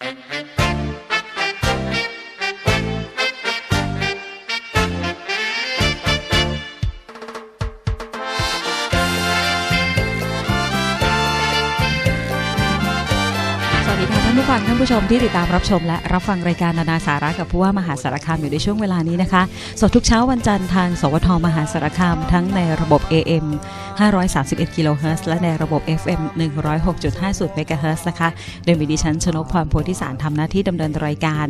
ส ผู้ชมที่ติดตามรับชม และรับฟังรายการนานาสาระกับผู้ว่ามหาสารคามอยู่ในช่วงเวลานี้นะคะ สดทุกเช้าวันจันทร์ทาง สวทมหาสารคาม ทั้งในระบบ AM 531กิโลเฮิรตซ์และในระบบ FM 106.50เมกะเฮิรตซ์นะคะ โดยมีดิฉันชนกพรโพธิสารทำหน้าที่ดำเนินรายการ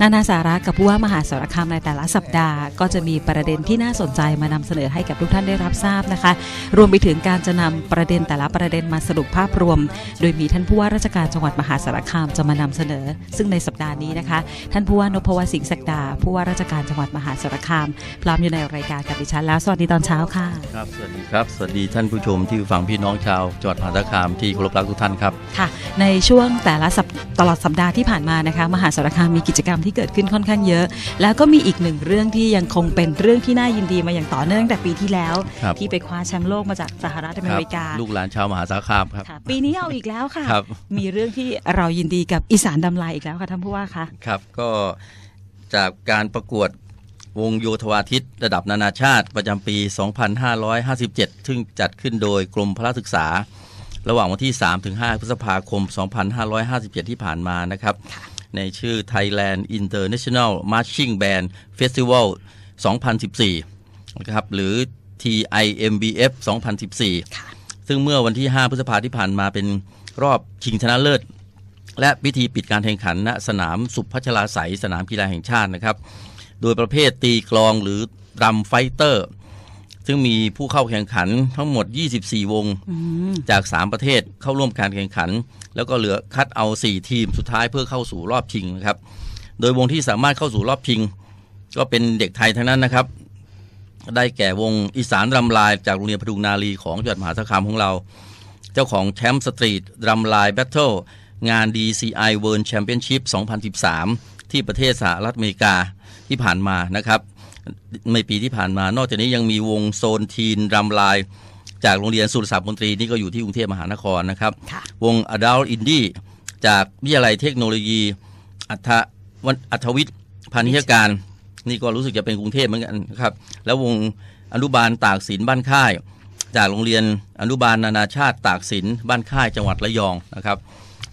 นานาสาระกับผู้ว่ามหาสารคามในแต่ละสัปดาห์ ก็จะมีประเด็นที่น่าสนใจมานำเสนอให้กับทุกท่านได้รับทราบนะคะ รวมไปถึงการจะนำประเด็นแต่ละประเด็นมาสรุปภาพรวม โดยมีท่านผู้ว่าราชการจังหวัดมหาสารคามจะมานำเสนอ ซึ่งในสัปดาห์นี้นะคะ ท่านผู้ว่านพวสิงห์ศักดาผู้ว่าราชการจังหวัดมหาสารคาม พร้อมอยู่ในรายการกับดิฉันแล้ว สวัสดีตอนเช้าค่ะ ครับ สวัสดีครับ สวัสดีท่านผู้ชมที่ฟังพี่น้องชาวจังหวัดมหาสารคามที่เคารพรักทุกท่านครับ ค่ะ ในช่วงแต่ละสัปตลอดสัปดาห์ที่ผ่านมานะคะ มหาสารคามมีกิจกรรมที่เกิดขึ้นค่อนข้างเยอะ แล้วก็มีอีกหนึ่งเรื่องที่ยังคงเป็นเรื่องที่น่ายินดีมาอย่างต่อเนื่องตั้งแต่ปีที่แล้วครับที่ไปคว้าแชมป์โลกมาจากสหรัฐอเมริกา ลูกหลานชาวมหาสารคามครับค่ะปีนี้เอาอีกแล้วค่ะครับมีเรื่องที่เรายินดีกับอีสานดำลายอีกแล้วค่ะท่านผู้ว่าคะครับก็จากการประกวดวงโยธวาทิตระดับนานาชาติประจำปี 2557 ซึ่งจัดขึ้นโดยกรมพระศึกษา ระหว่างวันที่ 3-5 พฤษภาคม 2557 ที่ผ่านมานะครับ ในชื่อ Thailand International Marching Band Festival 2014 นะครับหรือ TIMBF 2014 ซึ่งเมื่อวันที่ 5 พฤษภาที่ผ่านมาเป็นรอบชิงชนะเลิศ และพิธีปิดการแข่งขันณสนามสุพัชลาไสยสนามกีฬาแห่งชาตินะครับ โดยประเภทตีกลองหรือรัมไฟเตอร์ ซึ่งมีผู้เข้าแข่งขันทั้งหมด 24 วงจาก 3 ประเทศเข้าร่วมการแข่งขัน แล้วก็เหลือคัดเอา 4 ทีมสุดท้ายเพื่อเข้าสู่รอบชิงนะครับ โดยวงที่สามารถเข้าสู่รอบชิง ก็เป็นเด็กไทยทั้งนั้นนะครับ ได้แก่วงอีสานรำลายจากโรงเรียนพดุงนารีของจังหวัดมหาสารคามของเรา เจ้าของแชมป์สตรีทรำลายแบทเทิล งาน DCI World Championship 2013 ที่ประเทศสหรัฐอเมริกาที่ผ่านมานะครับ ในปีที่ผ่านมานอกจากนี้ยังมีวงโซนทีนรำลาย จากโรงเรียนสุรศักดิ์มนตรีนี่ก็อยู่ที่กรุงเทพมหานครนะครับค่ะวง Adult Indie จากวิทยาลัยเทคโนโลยี อัธวันอัธวิทย์พาณิชยการ นี่ก็รู้สึกจะเป็นกรุงเทพเหมือนกันนะครับ แล้ววงอนุบาลตากสินบ้านค่าย จากโรงเรียนอนุบาลนานาชาติตากสินบ้านค่ายจังหวัดระยองนะครับ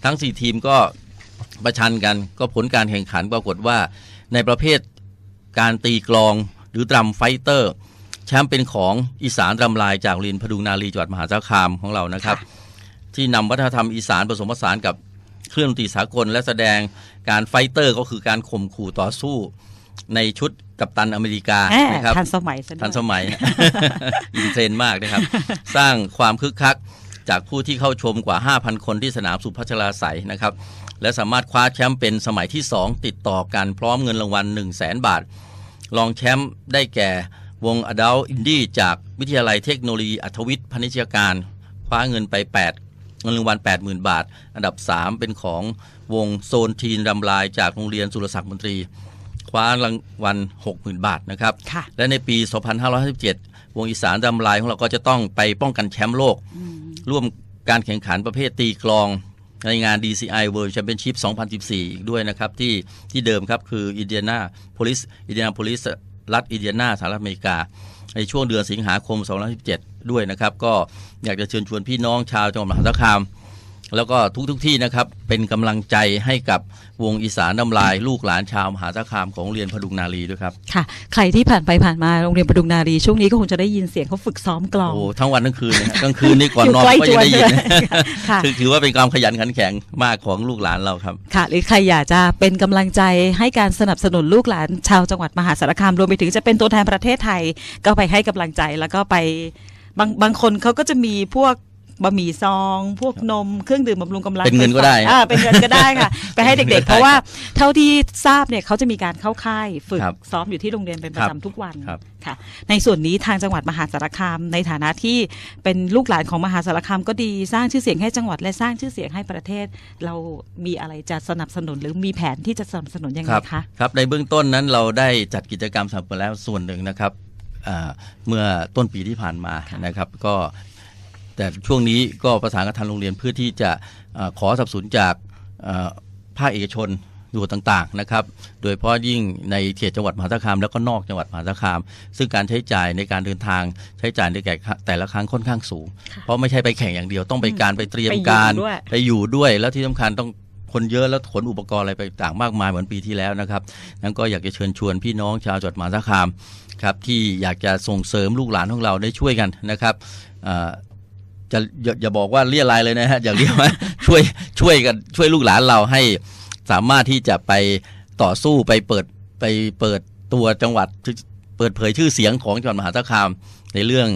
ทั้ง 4 ทีมก็ประชันกัน ก็ผลการแข่งขันปรากฏว่า ในประเภทการตีกลองหรือดรัมไฟเตอร์ แชมป์เป็นของอีสานรำลายจากโรงเรียนพดุงนารีจังหวัดมหาสารคามของเรานะครับ ที่นำวัฒนธรรมอีสานผสมผสานกับเครื่องดนตรีสากลและแสดงการไฟเตอร์ก็คือการข่มขู่ต่อสู้ในชุดกัปตันอเมริกาแหมนะครับทันสมัยซะด้วยทันสมัยอินเทรนด์มากนะครับ สร้างความคึกคัก จากผู้ที่เข้าชมกว่า 5,000 คนที่สนามสุพัชลาไสยนะครับ และสามารถคว้าแชมป์เป็นสมัยที่ 2 ติดต่อกันพร้อมเงินรางวัล 1 0 0 0 0แบาท รองแชมป์ได้แก่วง Adult Indie จากวิทยาลัยเทคโนโลยีอัธวิทย์พาณิชยการ คว้าเงินไป 8 เงินรางวัล 80,000 บาท อันดับ 3 เป็นของวงโซนทีนรำลายจากโรงเรียนสุรศักดิ์มนตรี คว้ารางวัล 60,000 บาทนะครับค่ะและในปี 2557 วงอีสานดำลายของเราก็จะต้องไปป้องกันแชมป์โลก ร่วมการแข่งขันประเภทตีกลองในงาน DCI World Championship 2014 อีกด้วยนะครับ ที่ที่เดิมครับ คืออินเดียนาโพลิสอินเดียนาโพลิสรัฐอินเดียนาสหรัฐอเมริกา ในช่วงเดือนสิงหาคม 2017 ด้วยนะครับ ก็อยากจะเชิญชวนพี่น้องชาวจังหวัดมหาสารคาม แล้วก็ทุกทุกๆที่นะครับ เป็นกำลังใจให้กับวงอีสานน้ำลาย ลูกหลานชาวมหาสารคามของโรงเรียนพดุงนารีด้วยครับค่ะ ใครที่ผ่านไปผ่านมาโรงเรียนประดุงนารี ช่วงนี้ก็คงจะได้ยินเสียงเขาฝึกซ้อมกลองโอ้ทั้งวันทั้งคืนเลยครับกลางคืนนี่ก่อนนอนอยู่ก็ใกล้จะได้ยินจวนเลยค่ะถือถือว่าเป็นความขยันขันแข็งมากของลูกหลานเราครับค่ะ หรือใครอยากจะเป็นกำลังใจให้การสนับสนุนลูกหลานชาวจังหวัดมหาสารคามรวมไปถึงจะเป็นตัวแทนประเทศไทย ก็ไปให้กำลังใจแล้วก็ไปบางบางคนเขาก็จะมีพวก บะหมี่ซอง พวกนมเครื่องดื่มบำรุงกำลังเป็นเงินก็ได้อ่าเป็นเงินก็ได้ค่ะ ไปให้เป็นเงิเด็กนๆก็ได้เพราะว่าเท่าที่ทราบเนี่ยเขาจะมีการเข้าค่ายฝึกครับซ้อมอยู่ที่โรงเรียนเป็นประครัจำบทุกวันครับค่ะ ในส่วนนี้ทางจังหวัดมหาสารคาม ในฐานะที่เป็นลูกหลานของมหาสารคามก็ดีสร้างชื่อเสียงให้จังหวัดและสร้างชื่อเสียงให้ประเทศ เรามีอะไรจะสนับสนุนหรือมีแผนที่จะสนับสนุนยังไงครับคะครับในเบื้องต้นนั้นเราได้จัดกิจกรรมสำหรับแล้วส่วนหนึ่งนะครับอ่าเมื่อต้นปีที่ผ่านมานะครับ ก็ แต่ช่วงนี้ก็ประสานกับทางโรงเรียนเพื่อที่จะอาขอสนับสนุนจากอ่าภาคเอกชนอยู่ต่างๆนะครับ โดยเฉพาะยิ่งในเขตจังหวัดมหาสารคามแล้วก็นอกจังหวัดมหาสารคาม ซึ่งการใช้จ่ายในการเดินทางใช้จ่ายในแก่แต่ละครั้งค่อนข้างสูงค่ะเพราะไม่ใช่ไปแข่งอย่างเดียวต้องไปการไปเตรียมไปอยู่การด้วยไปอยู่ด้วย แล้วที่สำคัญต้องคนเยอะแล้วขนอุปกรณ์อะไรไปต่างมากมายเหมือนปีที่แล้วนะครับนั้นก็อยากจะเชิญชวนพี่น้องชาวจังหวัดมหาสารคามครับที่อยากจะส่งเสริมลูกหลานของเราได้ช่วยกันนะครับอ่า จะอย่าอย่าบอกว่าเรียรายเลยนะฮะอย่าเรียกว่าช่วยช่วยกันช่วยลูกหลานเราให้สามารถที่จะไปต่อสู้ไปเปิดไปเปิดตัวจังหวัดเปิดเผยชื่อเสียงของจังหวัดมหาสารคามในเรื่อง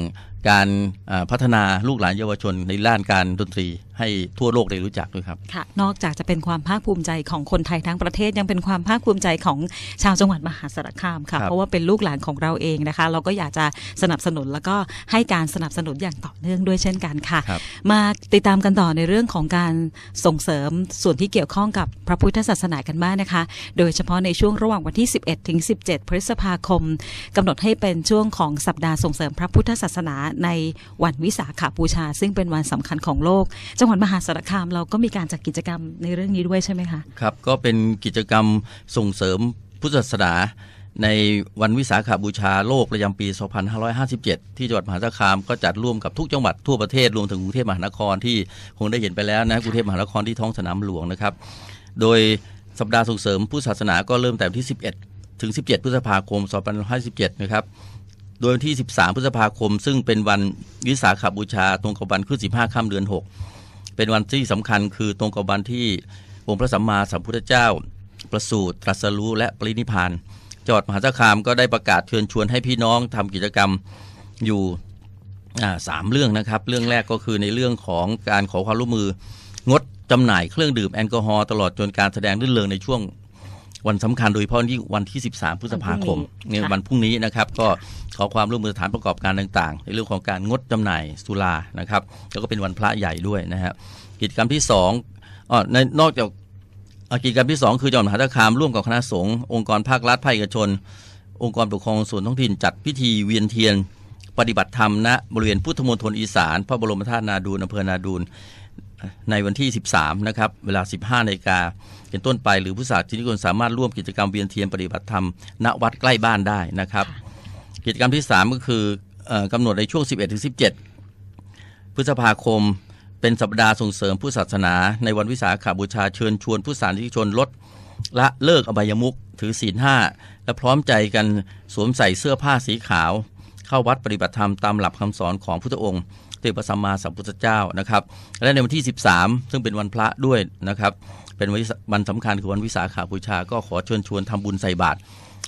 การอ่าพัฒนาลูกหลานเยาวชนในด้านการดนตรีให้ทั่วโลกได้รู้จักด้วยครับค่ะนอกจากจะเป็นความภาคภูมิใจของคนไทยทั้งประเทศยังเป็นความภาคภูมิใจของชาวจังหวัดมหาสารคามค่ะครับเพราะว่าเป็นลูกหลานของเราเองนะคะ เราก็อยากจะสนับสนุนแล้วก็ให้การสนับสนุนอย่างต่อเนื่องด้วยเช่นกันค่ะครับมาติดตามกันต่อในเรื่องของการส่งเสริมส่วนที่เกี่ยวข้องกับพระพุทธศาสนากันบ้างนะคะ โดยเฉพาะในช่วงระหว่างวันที่ 11 ถึง 17 พฤษภาคมกำหนดให้เป็นช่วงของสัปดาห์ส่งเสริมพระพุทธศาสนาในวันวิสาขบูชา ซึ่งเป็นวันสำคัญของโลก จังหวัดมหาสารคามเราก็มีการจัดกิจกรรมในเรื่องนี้ด้วยใช่ไหมคะครับก็เป็นกิจกรรมส่งเสริมพุทธศาสนาในวันวิสาขบูชาโลกประจำปี 2557 ที่จังหวัดมหาสารคามก็จัดร่วมกับทุกจังหวัดทั่วประเทศรวมถึงกรุงเทพมหานครที่คงได้เห็นไปแล้วนะกรุงเทพมหานครที่ท้องสนามหลวงนะครับ โดยสัปดาห์ส่งเสริมพุทธศาสนาก็เริ่มแต่วันที่ 11 ถึง 17 พฤษภาคม 2557 นะครับ โดยวันที่ 13 พฤษภาคม ซึ่งเป็นวันวิสาขบูชาตรงกับวันขึ้น 15ค่ำเดือน 6 เป็นวันที่สำคัญคือตรงกับวันที่องค์พระสัมมาสัมพุทธเจ้า ประสูติตรัสรู้และปรินิพานจังหวัดมหาสารคามก็ได้ประกาศเชิญชวนให้พี่น้องทำกิจกรรมอยู่สามเรื่องนะครับ เรื่องแรกก็คือในเรื่องของการขอความร่วมมืองดจำหน่ายเครื่องดื่มแอลกอฮอล์ตลอดจนการแสดงรื่นเริงในช่วง วันสำคัญโดยเฉพาะยิ่งวันที่ 13 พฤษภาคมวันพรุ่งนี้ในค่ะวันพรุ่งนี้นะครับก็ขอความร่วมมือสถานประกอบการต่างๆ ในเรื่องของการงดจำหน่ายสุรานะครับแล้วก็เป็นวันพระใหญ่ด้วยนะครับกิจกรรมที่สองอ๋อในนอกจากอ่ากิจกรรมที่สองคือจังหวัดมหาสารคามร่วมกับคณะสงฆ์องค์กรภาครัฐภาคเอกชน องค์กรปกครองส่วนท้องถิ่นจัดพิธีเวียนเทียน ปฏิบัติธรรมณบริเวณพุทธมณฑลอีสาน พระบรมธาตุนาดูลอำเภอนาดูลในวันที่ 13 นะครับ เวลา 15นาฬิกา เป็นต้นไป หรือผู้สาธินิกชนสามารถร่วมกิจกรรมเวียนเทียนปฏิบัติธรรมณวัดใกล้บ้านได้นะครับ กิจกรรมที่ 3 ก็คือเอ่อกำหนดในช่วง 11ถึง17 พฤษภาคม เป็นสัปดาห์ส่งเสริมผู้ศาสนา ในวันวิสาขบูชาเชิญชวนผู้สาธินิกชนลดละเลิกอบายมุขถือศีลห้าและพร้อมใจกันสวมใส่เสื้อผ้าสีขาว เข้าวัดปฏิบัติธรรมตามหลักคำสอนของพุทธองค์เตปสัมมาสัมพุทธเจ้านะครับ และในวันที่ 13 ซึ่งเป็นวันพระด้วยนะครับ เป็นวันวันสำคัญคือวันวิสาขาบูชา ก็ขอเชิญชวนทำบุญใส่บาตร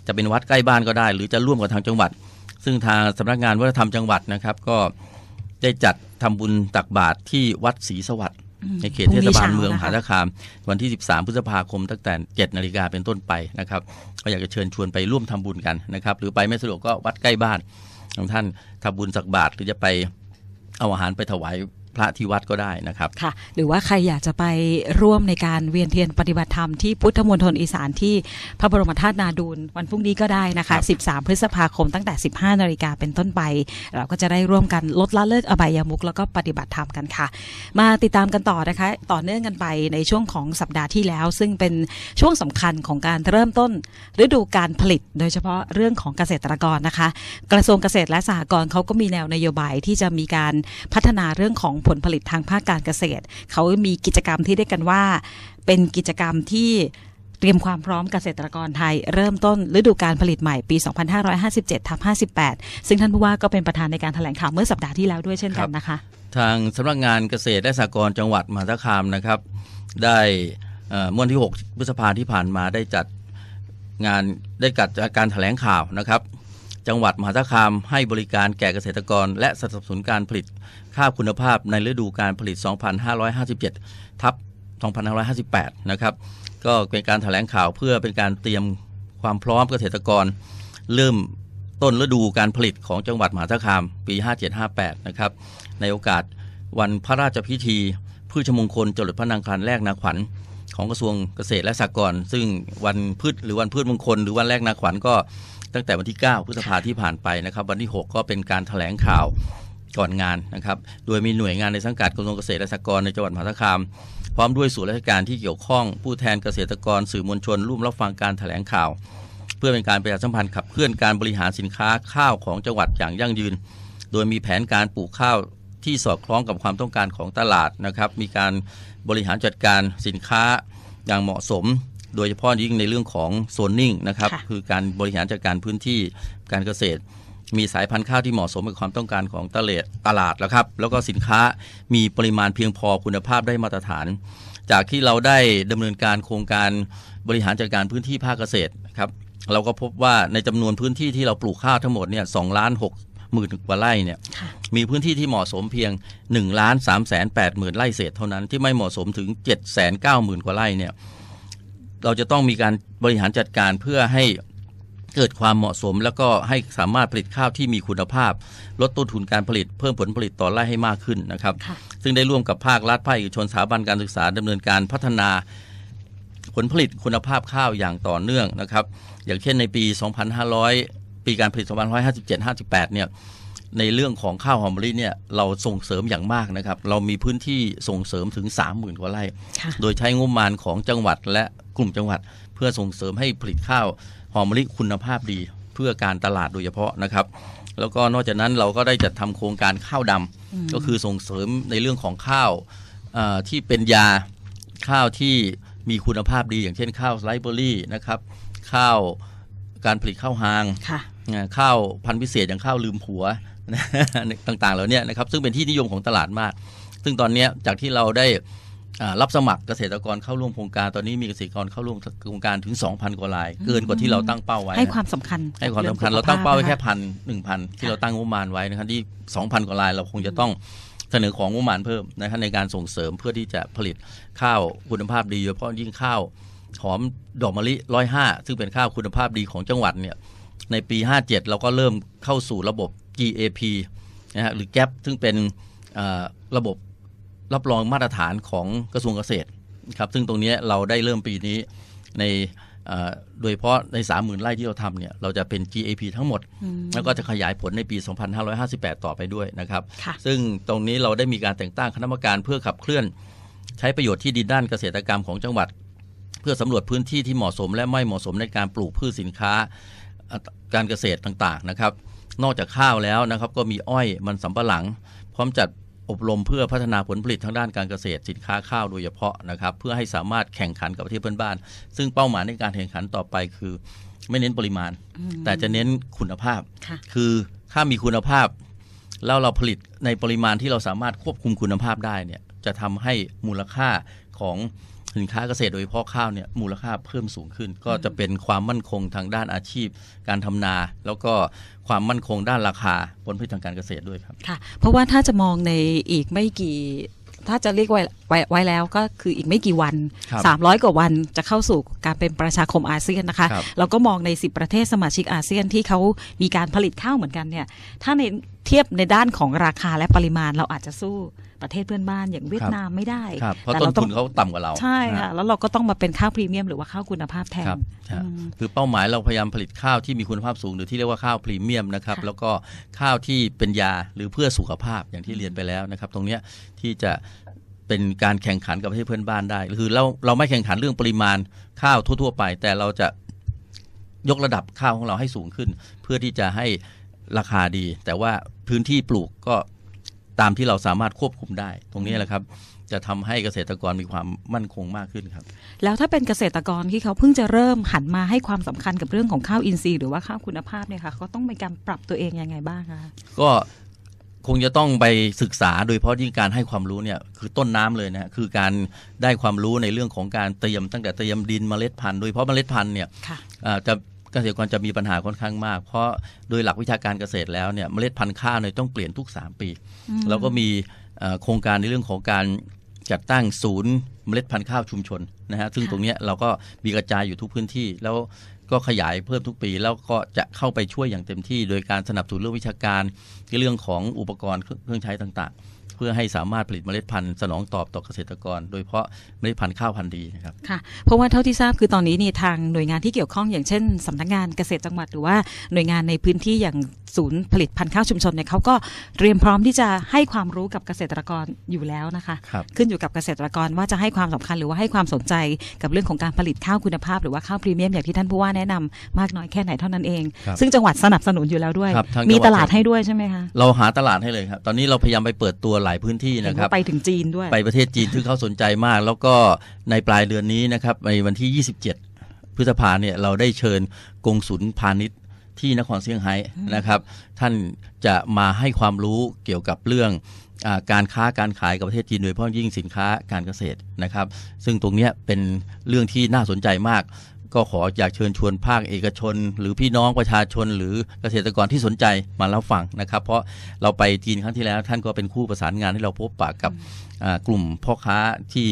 จะเป็นวัดใกล้บ้านก็ได้ หรือจะร่วมกับทางจังหวัด ซึ่งทางสำนักงานวัฒนธรรมจังหวัดนะครับ ก็ได้จัดทำบุญตักบาตรที่วัดศรีสวัสดิ์อืมในเขตเทศบาลพรุ่งนี้เมืองมเช้านะคะหาสารคาม วันที่ 13 พฤษภาคมตั้งแต่ 7 นาฬิกาเป็นต้นไปนะครับ ก็อยากจะเชิญชวนไปร่วมทำบุญกันนะครับ หรือไปไม่สะดวกก็วัดใกล้บ้านของท่านทำบุญสักบาทหรือจะไปเอาอาหารไปถวาย พระที่วัดก็ได้นะครับค่ะ หรือว่าใครอยากจะไปร่วมในการเวียนเทียนปฏิบัติธรรมที่พุทธมณฑลอีสานที่พระบรมธาตุนาดูลวันพรุ่งนี้ก็ได้นะครัคะบ13 พฤษภาคมตั้งแต่ 15 นาฬิกาเป็นต้นไป เราก็จะได้ร่วมกันลดละเลิกอบายามุขแล้วก็ปฏิบัติธรรมกันค่ะ มาติดตามกันต่อนะคะ ต่อเนื่องกันไปในช่วงของสัปดาห์ที่แล้ว ซึ่งเป็นช่วงสำคัญของการเริ่มต้นฤดูการผลิต โดยเฉพาะเรื่องของเกษตรกรนะคะ กระทรวงเกษตรและสหกรณ์เขาก็มีแนวนโยบายที่จะมีการพัฒนาเรื่องของผลผลิตทางภาคการเกษตร เขามีกิจกรรมที่เรียกกันว่า เป็นกิจกรรมที่เตรียมความพร้อมเกษตรกรไทย เริ่มต้นฤดูการผลิตใหม่ปี 2557ทับ58 ซึ่งท่านผู้ว่าก็เป็นประธานในการแถลงข่าวเมื่อสัปดาห์ที่แล้วด้วยเช่นกันนะคะ ทางสำนักงานเกษตรและสหกรณ์จังหวัดมหาสารคามนะครับ ได้เมื่อวันที่ 6 พฤษภาที่ผ่านมาได้จัดงานได้จัดการแถลงข่าวนะครับ จังหวัดมหาสารคามให้บริการแก่เกษตรกร และสนับสนุนการผลิต ข้าวคุณภาพในฤดูการผลิต 2557 ทับ 2558 นะครับ ก็เป็นการแถลงข่าวเพื่อเป็นการเตรียมความพร้อมเกษตรกร เริ่มต้นฤดูการผลิตของจังหวัดมหาสารคามปี 5758 นะครับ ในโอกาสวันพระราชพิธีพืชมงคลจรดพระนางคารแรกนาขวัญของกระทรวงเกษตรและสหกรณ์ซึ่งวันพืชหรือวันพืชมงคล หรือวันแรกนาขวัญก็ตั้งแต่วันที่ 9 พฤษภาที่ผ่านไปนะครับ วันที่ 6 ก็เป็นการแถลงข่าว ก่อนงานนะครับ โดยมีหน่วยงานในสังกัดกระทรวงเกษตรและสหกรณ์ในจังหวัดมหาสารคามพร้อมด้วยส่วนราชการที่เกี่ยวข้องผู้แทนเกษตรกรสื่อมวลชนร่วมรับฟังการแถลงข่าว เพื่อเป็นการประชาสัมพันธ์ขับเคลื่อนการบริหารสินค้าข้าวของจังหวัดอย่างยั่งยืน โดยมีแผนการปลูกข้าวที่สอดคล้องกับความต้องการของตลาดนะครับ มีการบริหารจัดการสินค้าอย่างเหมาะสม โดยเฉพาะยิ่งในเรื่องของโซนนิ่งนะครับค่ะคือการบริหารจัดการพื้นที่การเกษตร มีสายพันธุ์ข้าวที่เหมาะสมกับความต้องการของตลาดตลาดแล้วครับ แล้วก็สินค้ามีปริมาณเพียงพอคุณภาพได้มาตรฐาน จากที่เราได้ดำเนินการโครงการบริหารจัดการพื้นที่ภาคเกษตรครับเราก็พบว่าในจำนวนพื้นที่ที่เราปลูกข้าวทั้งหมดเนี่ยสองล้านหกหมื่นกว่าไร่เนี่ยค่ะมีพื้นที่ที่เหมาะสมเพียง1ล้าน3แสน8หมื่นไร่เศษเท่านั้นที่ไม่เหมาะสมถึง7แสน9หมื่นกว่าไร่เนี่ยเราจะต้องมีการบริหารจัดการเพื่อให้ เกิดความเหมาะสมแล้วก็ให้สามารถผลิตข้าวที่มีคุณภาพ ลดต้นทุนการผลิตเพิ่มผลผลิตต่อไร่ให้มากขึ้นนะครับค่ะซึ่งได้ร่วมกับภาครัฐภาคเอกชนสถาบันการศึกษาดำเนินการพัฒนาผลผลิตคุณภาพข้าวอย่างต่อเนื่องนะครับ อย่างเช่นในปี 2500 ปีการผลิต 2557-58 เนี่ยในเรื่องของข้าวหอมมะลิเนี่ยเราส่งเสริมอย่างมากนะครับ เรามีพื้นที่ส่งเสริมถึง 30,000 กว่าไร่ค่ะโดยใช้งบประมาณของจังหวัดและกลุ่มจังหวัด เพื่อส่งเสริมให้ผลิตข้าว หอมมะลิคุณภาพดีเพื่อการตลาดโดยเฉพาะนะครับ แล้วก็นอกจากนั้นเราก็ได้จัดทำโครงการข้าวดำก็คือส่งเสริมในเรื่องของข้าวเอ่อที่เป็นยาข้าวที่มีคุณภาพดีอย่างเช่นข้าวไรเบอรี่นะครับข้าวการผลิตข้าวหางค่ะอ่าข้าวพันธุ์พิเศษอย่างข้าวลืมผัวต่างๆเหล่าเนี้นะครับซึ่งเป็นที่นิยมของตลาดมาก ซึ่งตอนเนี้ยจากที่เราได้อ่า รับสมัครเกษตรกรเข้าร่วมโครงการตอนนี้มีเกษตรกรเข้าร่วมโครงการถึง 2,000 กว่าราย เกินกว่าที่เราตั้งเป้าไว้ ให้นะความสำคัญ ให้ความสำคัญกับเราตั้งเป้าไว้แค่สุขภพพันหนึ่งพันที่เราตั้งงบประมาณไว้นะครับที่สองพันกว่ารายเราคงจะต้องเสนอของงบประมาณเพิ่มนะครับในการส่งเสริมเพื่อที่จะผลิตข้าวคุณภาพดีโดยเฉพาะยิ่งข้าวหอมดอกมะลิร้อยห้าซึ่งเป็นข้าวคุณภาพดีของจังหวัดเนี่ยในปี 57 เราก็เริ่มเข้าสู่ระบบ GAP นะฮะหรือ GAP ซึ่งเป็นเอ่อระบบ รับรองมาตรฐานของกระทรวงเกษตรครับซึ่งตรงเนี้ยเราได้เริ่มปีนี้ในเอ่อโดยเฉพาะใน 30,000ไร่ที่เราทำเนี่ยเราจะเป็น GAP ทั้งหมดอืมแล้วก็จะขยายผลในปี 2558 ต่อไปด้วยนะครับค่ะซึ่งตรงนี้เราได้มีการแต่งตั้งคณะกรรมการเพื่อขับเคลื่อน ใช้ประโยชน์ที่ดินด้านเกษตรกรรมของจังหวัด เพื่อสำรวจพื้นที่ที่เหมาะสมและไม่เหมาะสมในการปลูกพืชสินค้าเอ่อการเกษตรต่างๆนะครับ นอกจากข้าวแล้วนะครับก็มีอ้อยมันสำปะหลัง พร้อมจัด อบรมเพื่อพัฒนาผลผลิตทางด้านการเกษตรสินค้าข้าวโดยเฉพาะนะครับเพื่อให้สามารถแข่งขันกับประเทศเพื่อนบ้าน ซึ่งเป้าหมายในการแข่งขันต่อไปคือ ไม่เน้นปริมาณอืมแต่จะเน้นคุณภาพค่ะคือถ้ามีคุณภาพ แล้วเราผลิตในปริมาณที่เราสามารถควบคุมคุณภาพได้เนี่ยจะทำให้มูลค่าของ สินค้าเกษตรโดยเฉพาะข้าวเนี่ยมูลค่าเพิ่มสูงขึ้น ก็จะเป็นความมั่นคงทางด้านอาชีพ การทำนา แล้วก็ความมั่นคงด้านราคาผลผลิตทางการเกษตรด้วยครับค่ะ เพราะว่าถ้าจะมองในอีกไม่กี่ ถ้าจะเรียกไว้ไว้ไว้แล้วก็คืออีกไม่กี่วันครับ300 กว่าวันจะเข้าสู่การเป็นประชาคมอาเซียนนะคะครับเราก็มองใน 10 ประเทศสมาชิกอาเซียนที่เขามีการผลิตข้าวเหมือนกันเนี่ยถ้าใน เทียบในด้านของราคาและปริมาณเราอาจจะสู้ประเทศเพื่อนบ้านอย่างเวียดนามไม่ได้ครับเพราะแต่ต้นเราต้ทุองนเขาต่ำกว่าเราใช่นค่ะแล้วเราก็ต้องมาเป็นข้าวพรีเมียมหรือว่าข้าวคุณภาพแทนครับใช่อืมคือเป้าหมายเราพยายามผลิตข้าวที่มีคุณภาพสูงหรือที่เรียกว่าข้าวพรีเมียมนะครับค่ะแล้วก็ข้าวที่เป็นยาหรือเพื่อสุขภาพอย่างที่เรียนไปแล้วนะครับตรงเนี้ยที่จะเป็นการแข่งขันกับประเทศเพื่อนบ้านได้คือเราเราไม่แข่งขันเรื่องปริมาณข้าวทั่ว ๆ ไป แต่เราจะยกระดับข้าวของเราให้สูงขึ้น เพื่อที่จะให้ราคาดี แต่ว่า พื้นที่ปลูกก็ตามที่เราสามารถควบคุมได้ ตรงนี้แหละครับ จะทำให้เกษตรกรมีความมั่นคงมากขึ้นครับ แล้วถ้าเป็นเกษตรกรที่เขาเพิ่งจะเริ่มหันมาให้ความสำคัญกับเรื่องของข้าวอินทรีย์หรือว่าข้าวคุณภาพเนี่ยค่ะเขาต้องมีการปรับตัวเองยังไงบ้างคะก็คงจะต้องไปศึกษาโดยเฉพาะยิ่งการให้ความรู้เนี่ยคือต้นน้ำเลยนะฮะคือการได้ความรู้ในเรื่องของการเตรียมตั้งแต่เตรียมดินเมล็ดพันธุ์โดยเฉพาะเมล็ดพันธุ์เนี่ยค่ะอ่าจะ เกษตรกรจะมีปัญหาค่อนข้างมาก เพราะโดยหลักวิชาการเกษตรแล้วเนี่ยเมล็ดพันธุ์ข้าวเนี่ยต้องเปลี่ยนทุก 3 ปี แล้วก็มีเอ่อโครงการในเรื่องของการจัดตั้งศูนย์เมล็ดพันธุ์ข้าวชุมชนนะฮะซึ่งค่ะตรงเนี้ยเราก็มีกระจายอยู่ทุกพื้นที่ แล้วก็ขยายเพิ่มทุกปี แล้วก็จะเข้าไปช่วยอย่างเต็มที่ โดยการสนับสนุนเรื่องวิชาการในเรื่องของอุปกรณ์เครื่องใช้ต่างๆ เพื่อให้สามารถผลิตเมล็ดพันธุ์สนองตอบต่อเกษตรกร โดยเฉพาะเมล็ดพันธุ์ข้าวพันธุ์ดีนะครับค่ะเพราะว่าเท่าที่ทราบคือตอนนี้นี่ทางหน่วยงานที่เกี่ยวข้องอย่างเช่นสำนักงานเกษตรจังหวัดหรือว่าหน่วยงานในพื้นที่อย่างศูนย์ผลิตพันธุ์ข้าวชุมชนเนี่ยเขาก็เตรียมพร้อมที่จะให้ความรู้กับเกษตรกรอยู่แล้วนะคะครับขึ้นอยู่กับเกษตรกรว่าจะให้ความสำคัญหรือว่าให้ความสนใจกับเรื่องของการผลิตข้าวคุณภาพ หรือว่าข้าวพรีเมียมอย่างที่ท่านผู้ว่าแนะนำมากน้อยแค่ไหนเท่านั้นเองครับซึ่งจังหวัดสนับสนุนอยู่แล้วด้วยครับทางมีจังหวัดตลาดให้ด้วยใช่ไหมคะเราหาตลาดให้เลยครับตอนนี้เราพยายามไปเปิดตัวหลายพื้นที่เห็นนะครับว่าไปถึงจีนด้วย ไปประเทศจีนซึ่งเขาสนใจมาก แล้วก็ในปลายเดือนนี้นะครับในวันที่ 27 พฤษภาเนี่ยเราได้เชิญกงสุลพาณิชย์ที่นครเซี่ยงไฮ้นะครับ ท่านจะมาให้ความรู้เกี่ยวกับเรื่องอาการค้าการขายกับประเทศจีนโดยเฉพาะยิ่งสินค้าการเกษตรนะครับ ซึ่งตรงเนี้ยเป็นเรื่องที่น่าสนใจมาก ก็ขออยากเชิญชวนภาคเอกชน หรือพี่น้องประชาชน หรือเกษตรกรที่สนใจมารับฟังนะครับ เพราะเราไปจีนครั้งที่แล้วท่านก็เป็นคู่ประสานงานให้เราพบปะกับกลุ่มพ่อค้าที่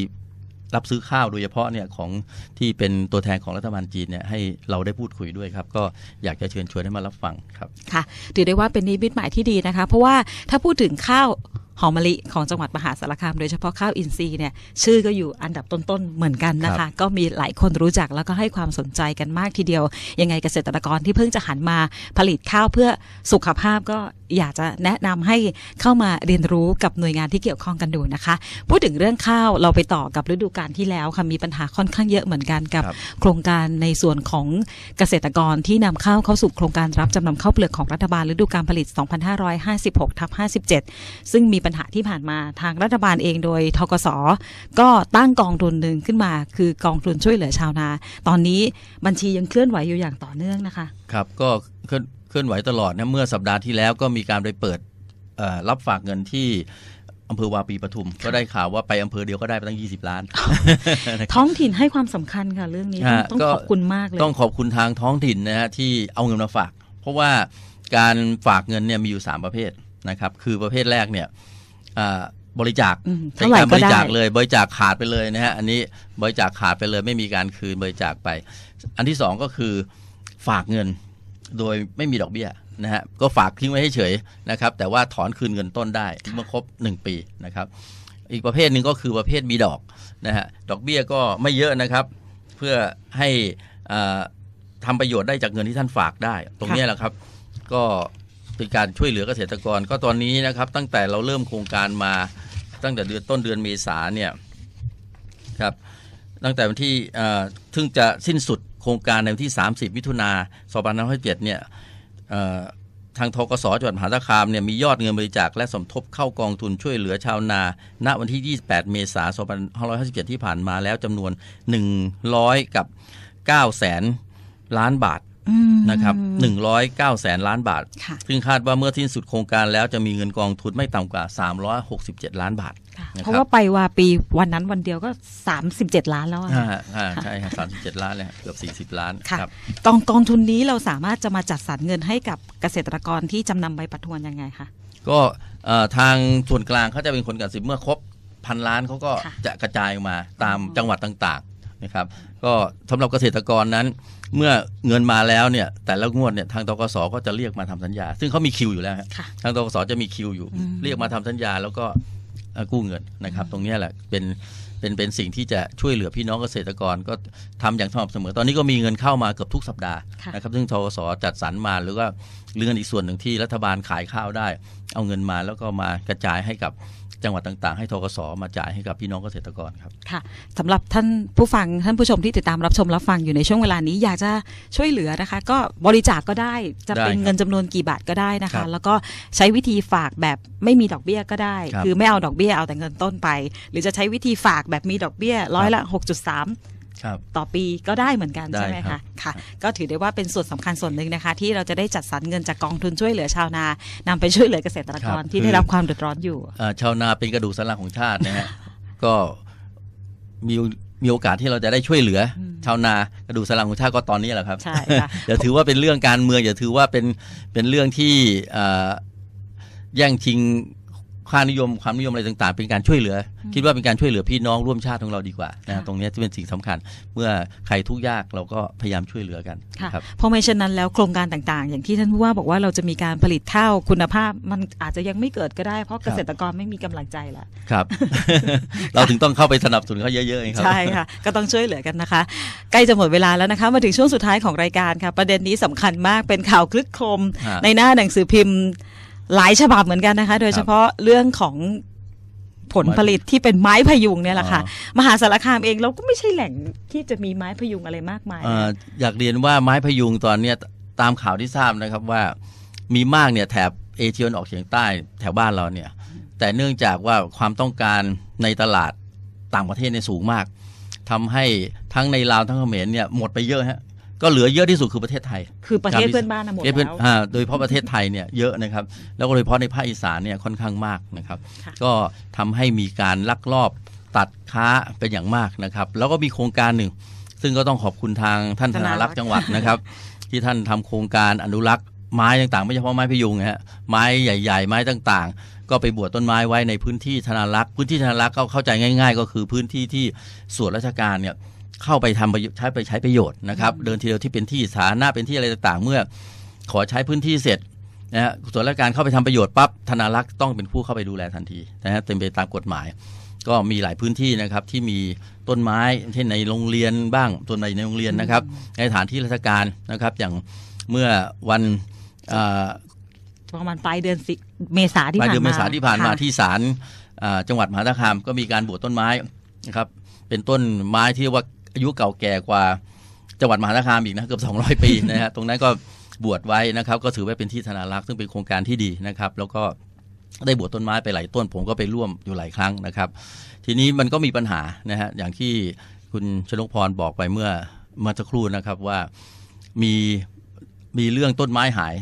รับซื้อข้าวโดยเฉพาะเนี่ยของที่เป็นตัวแทนของรัฐบาลจีนเนี่ยให้เราได้พูดคุยด้วยครับก็อยากจะเชิญชวนให้มารับฟังครับค่ะถือได้ว่าเป็นนิมิตหมายที่ดีนะคะ เพราะว่าถ้าพูดถึงข้าว หอมมะลิของจังหวัดมหาสารคามโดยเฉพาะข้าวอินทรีย์เนี่ยชื่อก็อยู่อันดับต้นๆเหมือนกันนะครัคะบก็มีหลายคนรู้จักแล้วก็ให้ความสนใจกันมากทีเดียว ยังไงเกษตรกรที่เพิ่งจะหันมาผลิตข้าวเพื่อสุขภาพก็อยากจะแนะนำให้เข้ามาเรียนรู้กับหน่วยงานที่เกี่ยวข้องกันดูนะคะ พูดถึงเรื่องข้าวเราไปต่อกับฤดูกาลที่แล้วค่ะมีปัญหาค่อนข้างเยอะเหมือนกันกับครับโครงการในส่วนของเกษตรกรที่นำข้าวเข้าสู่โครงการรับจำนำข้าวเปลือกของรัฐบาลฤดูการผลิต 2556ทับ57 ซึ่งมีปัญหาที่ผ่านมาทางรัฐบาลเองโดยทกสก็ตั้งกองทุนหนึ่งขึ้นมา คือกองทุนช่วยเหลือชาวนา ตอนนี้บัญชียังเคลื่อนไหวอยู่อย่างต่อเนื่องนะคะ ครับก็เค ลื่อนเคลื่อนไหวตลอดนะเมื่อสัปดาห์ที่แล้วก็มีการไปเปิดเอ่อรับฝากเงินที่อำเภอวาปีปทุม ก็ได้ข่าวว่าไปอำเภอเดียวก็ได้ไปตั้ง 20 ล้าน ท้องถิ่นให้ความสำคัญค่ะเรื่องนี้ต้องฮะต้องก็ขอบคุณมากเลย ต้องขอบคุณทางท้องถิ่นนะฮะที่เอาเงินมาฝาก เพราะว่าการฝากเงินเนี่ยมีอยู่ 3 ประเภทนะครับ คือประเภทแรกเนี่ยอ่าบริจาคอืมเป็นเท่าไหร่การบก็ริได้จาคเลย บริจาคขาดไปเลยนะฮะอันนี้บริจาคขาดไปเลยไม่มีการคืนบริจาคไป อันที่สองก็คือฝากเงิน โดยไม่มีดอกเบี้ยนะฮะก็ฝากทิ้งไว้เฉยๆนะครับ แต่ว่าถอนคืนเงินต้นได้เมื่อครบ 1 ปีนะครับ อีกประเภทหนึ่งก็คือประเภทมีดอกนะฮะดอกเบี้ยก็ไม่เยอะนะครับ เพื่อให้อ่าทำประโยชน์ได้จากเงินที่ท่านฝากได้ ตรงนี้แหละครับ ก็เป็นการช่วยเหลือเกษตรกรก็ตอนนี้นะครับ ตั้งแต่เราเริ่มโครงการมาตั้งแต่เดือนต้นเดือนเมษาเนี่ยครับตั้งแต่วันที่เอ่อซึ่งจะสิ้นสุด ครงการในวันที่ 30 มิถุนา2557เนี่ยเอ่อทางทกสจังหวัดมหาสารคามเนี่ยมียอดเงินบริจาคและสมทบเข้ากองทุนช่วยเหลือชาวนา ณวันที่ 28 เมษายน2557 ที่ผ่านมาแล้วจำนวน 100 กับ 9 แสนล้านบาท นะครับ109แสนล้านบาทค่ะซึ่งคาดว่าเมื่อสิ้นสุดโครงการแล้วจะมีเงินกองทุนไม่ต่ำกว่า 367 ล้านบาทค่ะนะครับเพราะว่าไปวาปีวันนั้นวันเดียวก็ 37 ล้านแล้วอะอ่าอ่าใช่ครับ37ล้านเลยครับเกือบ40 ล้านค่ะครับกองกองทุนนี้เราสามารถจะมาจัดสรรเงินให้กับเกษตรกรที่จำนำใบปัทวนยังไงคะก็เอ่อทางส่วนกลางเขาจะเป็นคนกันสิเมื่อครบพันล้านเขาก็ค่ะจะกระจายออกมาตามอ๋อจังหวัดต่างๆนะครับก็สำหรับเกษตรกรนั้นเมื่อเงินมาแล้วเนี่ย แต่ละงวดเนี่ยทางตกสก็จะเรียกมาทำสัญญา ซึ่งเขามีคิวอยู่แล้วฮะค่ะทางตกสจะมีคิวอยู่อืมเรียกมาทำสัญญาแล้วก็เอ่อกู้เงินนะครับ ตรงเนี้ยแหละเป็นเป็นเป็นสิ่งที่จะช่วยเหลือพี่น้องเกษตรกรก็ทำอย่างสม่ำเสมอ ตอนนี้ก็มีเงินเข้ามาเกือบทุกสัปดาห์ค่ะนะครับซึ่งทกสจัดสรรมาหรือว่าเรื่องอีกส่วนหนึ่งที่รัฐบาลขายข้าวได้ เอาเงินมาแล้วก็มากระจายให้กับ จังหวัดต่างๆ ให้ทกสมาจ่ายให้กับพี่น้องเกษตรกรครับค่ะสำหรับท่านผู้ฟังท่านผู้ชมที่ติดตามรับชมรับฟังอยู่ในช่วงเวลานี้อยากจะช่วยเหลือนะคะ ก็บริจาคก็ได้จะเป็นได้ครับเงินจำนวนกี่บาทก็ได้นะครัคะบแล้วก็ใช้วิธีฝากแบบไม่มีดอกเบี้ยก็ได้ครับคือไม่เอาดอกเบี้ยเอาแต่เงินต้นไป หรือจะใช้วิธีฝากแบบมีดอกเบี้ยร้อยละ 6.3ครับ ต่อปีก็ได้เหมือนกันได้ใช่ไหมครัคะบค่ะ ก็ถือได้ว่าเป็นส่วนสำคัญส่วนหนึ่งนะคะ ที่เราจะได้จัดสรรเงินจากกองทุนช่วยเหลือชาวนานำไปช่วยเหลือเกษตรกรที่ได้รับความเดือดร้อนอยู่เอ่อชาวนาเป็นกระดูกสันหลังของชาตินะฮะก็มีมีโอกาสที่เราจะได้ช่วยเหลืออมชาวนากระดูกสันหลังของชาติก็ตอนนี้แหละครับใช่ค่ะอย่าถือว่าเป็นเรื่องการเมืองอย่าถือว่าเป็นเป็นเรื่องที่เอ่อแย่งชิงค่านิยมความนิยมอะไรต่าง ๆ เป็นการช่วยเหลือ คิดว่าเป็นการช่วยเหลือพี่น้องร่วมชาติของเราดีกว่านะค่ะตรงเนี้ยที่เป็นสิ่งสำคัญ เมื่อใครทุกข์ยากเราก็พยายามช่วยเหลือกันค่ะครับเพราะไม่เช่นนั้นแล้วโครงการต่างๆ อย่างที่ท่านผู้ว่าบอกว่าเราจะมีการผลิตข้าวคุณภาพมันอาจจะยังไม่เกิดก็ได้ เพราะครัเกบษตรกรไม่มีกำลังใจละครับ เราถึงต้องเข้าไปสนับสนุนเขาเยอะๆเองครับใช่ค่ะก็ต้องช่วยเหลือกันนะคะ ใกล้จะหมดเวลาแล้วนะคะ มาถึงช่วงสุดท้ายของรายการค่ะ ประเด็นนี้สำคัญมากเป็นข่าวคลึกโครมฮะในหน้าหนังสือพิมพ์หลายฉบับเหมือนกันนะคะ โดยเฉพาะเรื่องของ ผลผลิตที่เป็นไม้พยุงเนี่ยแหละค่ะอ๋มหาสารคามเองเราก็ไม่ใช่แหล่งที่จะมีไม้พยุงอะไรมากมายเอ่ออยากเรียนว่าไม้พยุงตอนเนี้ยตามข่าวที่ทราบนะครับว่ามีมากเนี่ยแถบเอเชียตะวันออกเฉียงใต้แถวบ้านเราเนี่ยแต่เนื่องจากว่าความต้องการในตลาดต่างประเทศเนี่ยสูงมากทำให้ทั้งในลาวทั้งเขมรเนี่ยหมดไปเยอะฮะ ก็เหลือเยอะที่สุดคือประเทศไทย คือประเทศเพื่อนบ้านนะหมดเพื่อนแล้วอ่าโดยเฉพาะประเทศไทยเนี่ยเยอะนะครับ แล้วก็โดยเฉพาะในภาคอีสานเนี่ยค่อนข้างมากนะครับค่ะก็ทำให้มีการลักลอบตัดค้าเป็นอย่างมากนะครับ แล้วก็มีโครงการหนึ่ง ซึ่งก็ต้องขอบคุณทางท่านธนารักษ์จังหวัดนะครับ ที่ท่านทำโครงการอนุรักษ์ไม้ต่างๆ ไม่เฉพาะไม้พยุงนะฮะไม้ใหญ่ๆ ไม้ต่างๆ ก็ไปบวชต้นไม้ไว้ในพื้นที่ธนารักษ์พื้นที่ธนารักษ์ก็เข้าใจง่าย ๆ ก็คือพื้นที่ที่ส่วนราชการเนี่ย เข้าไปทำประโยชน์ใช้ไปใช้ประโยชน์นะครับ เดินทีเดียวที่เป็นที่สาธารณะเป็นที่อะไรต่างๆ เมื่อขอใช้พื้นที่เสร็จนะฮะส่วนราชการเข้าไปทำประโยชน์ปั๊บธนารักษ์ต้องเป็นผู้เข้าไปดูแลทันทีนะฮะเต็มไปตามกฎหมาย ก็มีหลายพื้นที่นะครับที่มีต้นไม้เช่นในโรงเรียนบ้างต้นไม้ในโรงเรียนนะครับ ในสถานที่ราชการนะครับ อย่างเมื่อวันเอ่อประมาณปลายเดือนสิเมษาที่ปลายผ่านเดือนมาเมษาที่ผ่านมาค่ะที่ศาลอ่าจังหวัดมหาสารคามก็มีการบวชต้นไม้นะครับเป็นต้นไม้ที่เรียกว่า อายุเก่าแก่กว่าจังหวัดมหาสารคามอีกนะเกือบ200 ปีนะฮะตรงนั้นก็บวชไว้นะครับ ก็ถือว่าเป็นที่ธนารักษ์ซึ่งเป็นโครงการที่ดีนะครับ แล้วก็ได้บวชต้นไม้ไปหลายต้น ผมก็ไปร่วมอยู่หลายครั้งนะครับ ทีนี้มันก็มีปัญหานะฮะอย่างที่คุณชนกพรบอกไปเมื่อเมื่อสักครู่นะครับว่ามีมีเรื่องต้นไม้หาย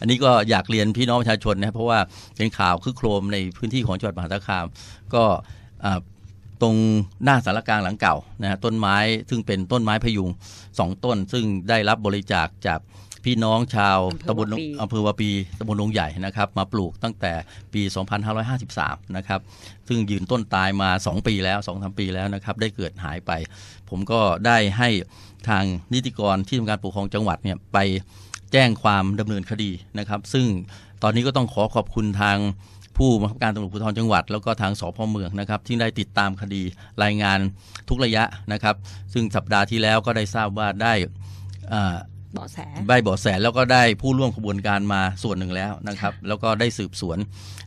อันนี้ก็อยากเรียนพี่น้องประชาชนนะเพราะว่าเป็นข่าวคึกโครมในพื้นที่ของจังหวัดมหาสารคาม ก็อ่า ตรงหน้าสารกลางหลังเก่านะฮะต้นไม้ซึ่งเป็นต้นไม้พยุงสองต้น ซึ่งได้รับบริจาคจากพี่น้องชาวตำบลอำเภอวาปีตำบลลงใหญ่นะครับมาปลูกตั้งแต่ปี 2553 นะครับซึ่งยืนต้นตายมา 2 ปีแล้ว2อสปีแล้วนะครับได้เกิดหายไป ผมก็ได้ให้ทางนิติกรที่ทำการปกครองจังหวัดเนี่ยไปแจ้งความดำเนินคดีนะครับ ซึ่งตอนนี้ก็ต้องขอขอบคุณทาง ผู้บังคับการตำรวจภูธรจังหวัด แล้วก็ทางสพเมืองนะครับที่ได้ติดตามคดีรายงานทุกระยะนะครับ ซึ่งสัปดาห์ที่แล้วก็ได้ทราบว่าได้อ่าเบาะแสได้เบาะแสแล้วก็ได้ผู้ร่วมขบวนการมาส่วนหนึ่งแล้วนะครับ แล้วก็ได้สืบสวน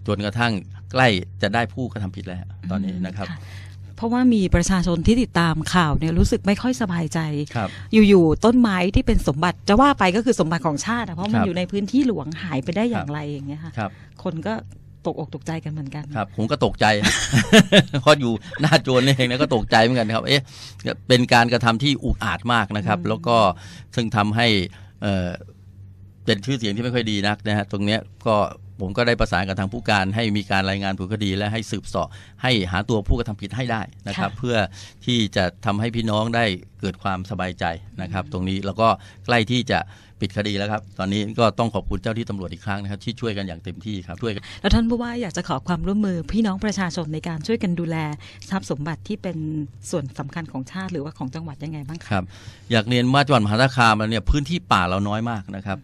จนกระทั่งใกล้จะได้ผู้กระทำผิดแล้วตอนนี้นะครับ เพราะว่ามีประชาชนที่ติดตามข่าวเนี่ยรู้สึกไม่ค่อยสบายใจครับอยู่ๆต้นไม้ที่เป็นสมบัติจะว่าไปก็คือสมบัติของชาติอะเพราะมันครับอยู่ในพื้นที่หลวงหายไปได้อย่างไรอย่างเงี้ยค่ะครับคนก็ ตกอกตกใจกันเหมือนกัน ครับ ผมก็ตกใจเพราะอยู่หน้าโจรนี่เองนะก็ตกใจเหมือนกันครับ เอ๊ะเป็นการกระทำที่อุกอาจมากนะครับอืมแล้วก็ซึ่งทำให้เอ่อเป็นชื่อเสียงที่ไม่ค่อยดีนักนะฮะตรงเนี้ยก็ผมก็ได้ประสานกับทางผู้การให้มีการรายงานผลคดีและให้สืบเสอบให้หาตัวผู้กระทำผิดให้ได้นะครับ เพื่อที่จะทำให้พี่น้องได้เกิดความสบายใจนะครับ ตรงนี้แล้วก็ใกล้ที่จะ ปิดคดีแล้วครับ ตอนนี้ก็ต้องขอบคุณเจ้าที่ตำรวจอีกครั้งนะครับ ที่ช่วยกันอย่างเต็มที่ครับช่วยกันแล้วท่านผู้ว่าอยากจะขอความร่วมมือพี่น้องประชาชนในการช่วยกันดูแลทรัพย์สมบัติที่เป็นส่วนสำคัญของชาติหรือว่าของจังหวัดยังไงบ้างคะครับ อยากเรียนว่าจังหวัดมหาสารคามเราเนี่ยพื้นที่ป่าเราน้อยมากนะครับ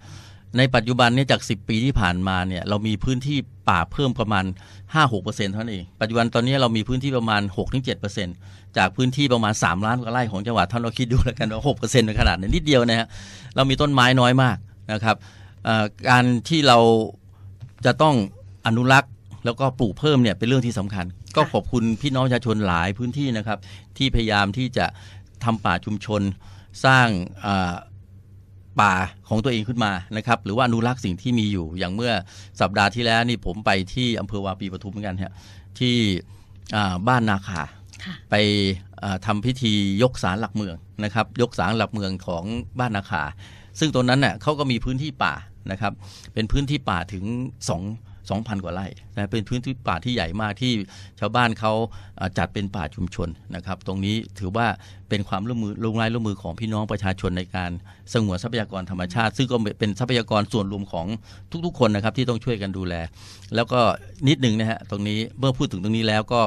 ในปัจจุบันเนี่ยจาก 10 ปีที่ผ่านมาเนี่ยเรามีพื้นที่ป่าเพิ่มประมาณ 5-6%เท่านั้นเอง ปัจจุบันตอนนี้เรามีพื้นที่ประมาณ 6-7%จากพื้นที่ประมาณ 3 ล้านกว่าไร่ของจังหวัดท่านเราคิดดูแล้วกันว่า6%ในขนาดนี้นิดเดียวนะฮะเรามีต้นไม้น้อยมากนะครับการที่เราจะต้องอนุรักษ์แล้วก็ปลูกเพิ่มเนี่ยเป็นเรื่องที่สำคัญ ก็ขอบคุณพี่น้องประชาชนหลายพื้นที่นะครับ ที่พยายามที่จะทำป่าชุมชนสร้างอ ป่าของตัวเองขึ้นมานะครับหรือว่าอนุรักษ์สิ่งที่มีอยู่อย่างเมื่อสัปดาห์ที่แล้วนี่ผมไปที่อำเภอวาปีปทุมเหมือนกันฮะที่อ่าบ้านนาคาค่ะไปอ่าทำพิธียกศาลหลักเมืองนะครับ ยกศาลหลักเมืองของบ้านนาคาซึ่งตรงนั้นเน่ะเขาก็มีพื้นที่ป่านะครับ เป็นพื้นที่ป่าถึง2 2,000 กว่าไร่นะเป็นพื้นที่ป่าที่ใหญ่มากที่ชาวบ้านเขาจัดเป็นป่าชุมชนนะครับ ตรงนี้ถือว่าเป็นความร่วมมือร่วมไม้ร่วมมือของพี่น้องประชาชนในการสงวนทรัพยากรธรรมชาติ ซึ่งก็เป็นทรัพยากรส่วนรวมของทุกๆ คนนะครับที่ต้องช่วยกันดูแล แล้วก็นิดหนึ่งนะฮะตรงนี้เมื่อพูดถึงตรงนี้แล้วก็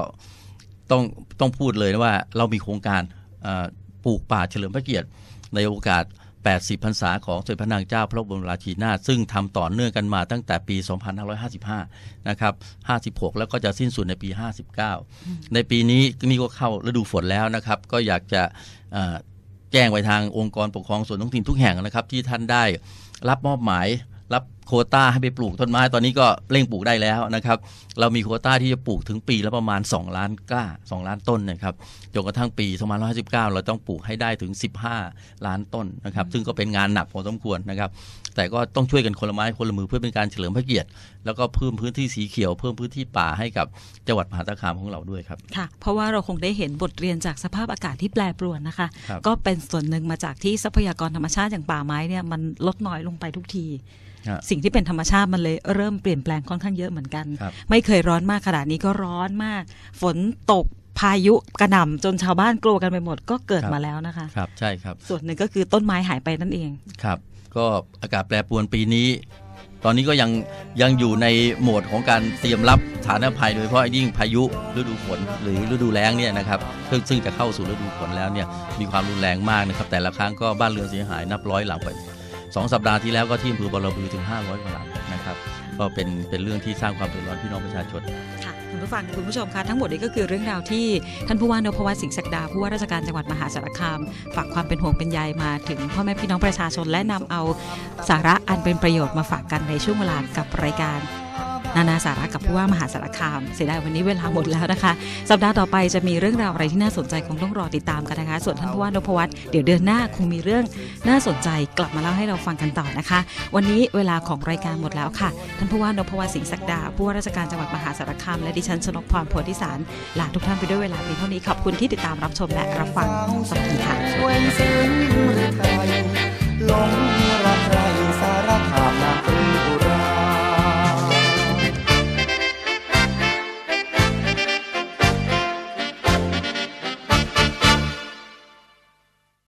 ต้องต้องพูดเลยนะว่าเรามีโครงการปลูกป่าเฉลิมพระเกียรติในโอกาส 80พรรษาของสมเด็จพระนางเจ้าพระบรมราชินีนาถซึ่งทำต่อเนื่องกันมาตั้งแต่ปี 2555 นะครับ 56 แล้วก็จะสิ้นสุดในปี 59 ในปีนี้นี่ก็เข้าฤดูฝนแล้วนะครับ ก็อยากจะเอ่อแจ้งไปทางองค์กรปกครองส่วนท้องถิ่นทุกแห่งนะครับ ที่ท่านได้รับมอบหมาย รับโควต้าให้ไปปลูกต้นไม้ตอนนี้ก็เร่งปลูกได้แล้วนะครับ เรามีโควต้าที่จะปลูกถึงปีละประมาณ 2 ล้านกล้า 2 ล้านต้นนะครับจนกระทั่งปี2559 เราต้องปลูกให้ได้ถึง 15 ล้านต้นนะครับ ซึ่งก็เป็นงานหนักพอสมควรนะครับ แต่ก็ต้องช่วยกันคนละไม้คนละมือเพื่อเป็นการเฉลิมพระเกียรติ แล้วก็เพิ่มพื้นที่สีเขียวเพิ่มพื้นที่ป่าให้กับจังหวัดมหาสารคามของเราด้วยครับค่ะ เพราะว่าเราคงได้เห็นบทเรียนจากสภาพอากาศที่แปรปรวนนะคะครับก็เป็นส่วนหนึ่งมาจากที่ทรัพยากรธรรมชาติอย่างป่าไม้เนี่ยมันลดน้อยลงไปทุกทีฮะ สิ่งที่เป็นธรรมชาติมันเลยเริ่มเปลี่ยนแปลงค่อนข้างเยอะเหมือนกันครับไม่เคยร้อนมากขนาดนี้ก็ร้อนมาก ฝนตกพายุกระหน่ำจนชาวบ้านกลัวกันไปหมดก็เกิดมาแล้วนะคะ ครับใช่ครับ ส่วนหนึ่งก็คือต้นไม้หายไปนั่นเองครับ ก็อากาศแปรปรวนปีนี้ ตอนนี้ก็ยังยังอยู่ในโหมดของการเตรียมรับสถานภัยโดยเฉพาะยิ่งพายุฤดูฝนหรือฤดูแล้งเนี่ยนะครับซึ่งซึ่งจะเข้าสู่ฤดูฝนแล้วเนี่ยมีความรุนแรงมากนะครับแต่ละครั้งก็บ้านเรือนเสียหายนับร้อยหลังไป สองสัปดาห์ที่แล้วก็ที่อำเภอบรบือถึง 500กว่าหลังนะครับ ก็เป็นเป็นเรื่องที่สร้างความเดือดร้อนพี่น้องประชาชนค่ะคุณผู้ฟังคุณผู้ชมคะทั้งหมดนี้ก็คือเรื่องราวที่ท่านผู้ว่านพวัฒน์สิงห์ศักดาผู้ว่าราชการจังหวัดมหาสารคามฝากความเป็นห่วงเป็นใยมาถึงพ่อแม่พี่น้องประชาชนและนำเอาสาระอันเป็นประโยชน์มาฝากกันในช่วงเวลากับรายการ นานาสาระกับผู้ว่ามหาสารคาม เสียดายวันนี้เวลาหมดแล้วนะคะ สัปดาห์ต่อไปจะมีเรื่องราวอะไรที่น่าสนใจคงต้องรอติดตามกันนะคะ ส่วนท่านผู้ว่านพวัฒน์เดี๋ยวเดือนหน้าคงมีเรื่องน่าสนใจกลับมาเล่าให้เราฟังกันต่อนะคะ วันนี้เวลาของรายการหมดแล้วค่ะ ท่านผู้ว่านพวัฒน์สิงห์ศักดาผู้ว่าราชการจังหวัดมหาสารคามและดิฉันชนกพรโพธิสารลาทุกท่านไปด้วยเวลาเพียงเท่านี้ขอบคุณที่ติดตามรับชมและรับฟังสวัสดีค่ะสวยซึ้งหรือใครหลง